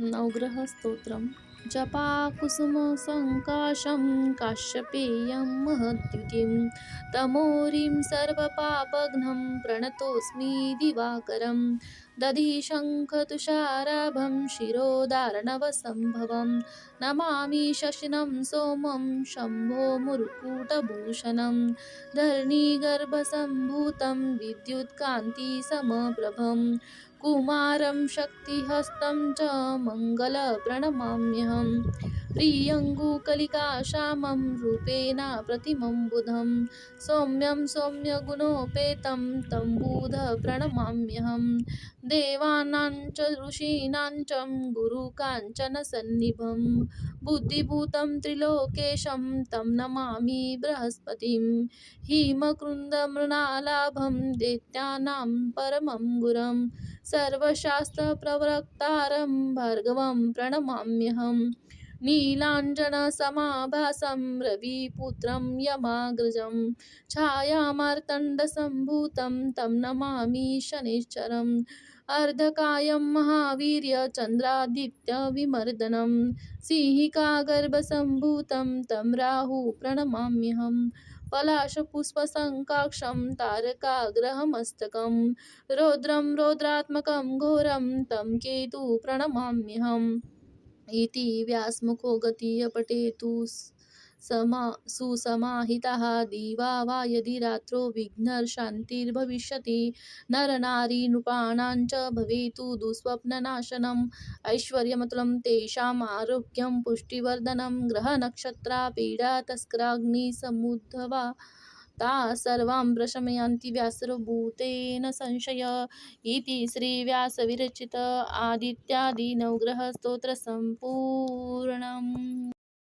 नवग्रहस्तोत्रम् जपाकुसुमसङ्काशं काश्यपेय महद्युतिं तमोरी सर्वपापघ्नं प्रणतस्मी दिवाकरं दधि शङ्खतुषाराभं शिरोदार्णवसम्भवं नमामि शशिनं सोमं शम्भो मुरुकुटभूषणं धरणीगर्भसम्भूतं विद्युत्कान्तिसमप्रभम् कुमारं शक्तिहस्तं च मङ्गलप्रणमाम्यहं प्रियङ्गुकलिकाश्यामं रूपेण प्रतिमं बुधं। सौम्यं सौम्यगुणोपेतं तं बुधप्रणमाम्यहं देवानां च ऋषीणां च गुरुकाञ्चनसन्निभं बुद्धिभूतं त्रिलोकेशं तं नमामि बृहस्पतिं। हिमकृन्दमृणालाभं दैत्यानां परमं गुरम् सर्वशास्त्रप्रवक्तारं भार्गवं प्रणमाम्यहं। नीलाञ्जनसमाभासं रविपुत्रं यमाग्रजं छायामार्तण्डसम्भूतं तं नमामि शनिश्चरम् अर्धकायं महावीर्यचन्द्रादित्यविमर्दनं सिंहिकागर्भसम्भूतं तं राहु प्रणमाम्यहम् पलाशपुष्पसङ्काक्षं तारकाग्रहमस्तकं रौद्रं रौद्रात्मकं घोरं तं केतु प्रणमाम्यहम् इति व्यासमुखो गतीय पठेतु समा, सुसमाहितः दिवा वा यदि रात्रौ विघ्नशान्तिर्भविष्यति नरनारीनृपाणां च भवेतु दुःस्वप्ननाशनम्। ऐश्वर्यमतुलं तेषाम् आरोग्यं पुष्टिवर्धनं ग्रहनक्षत्रापीडा तस्कराग्निसमुद्भवा ता सर्वां प्रशमयन्ति व्यासरभूतेन संशय। इति श्रीव्यासविरचित आदित्यादिनवग्रहस्तोत्रसम्पूर्णम्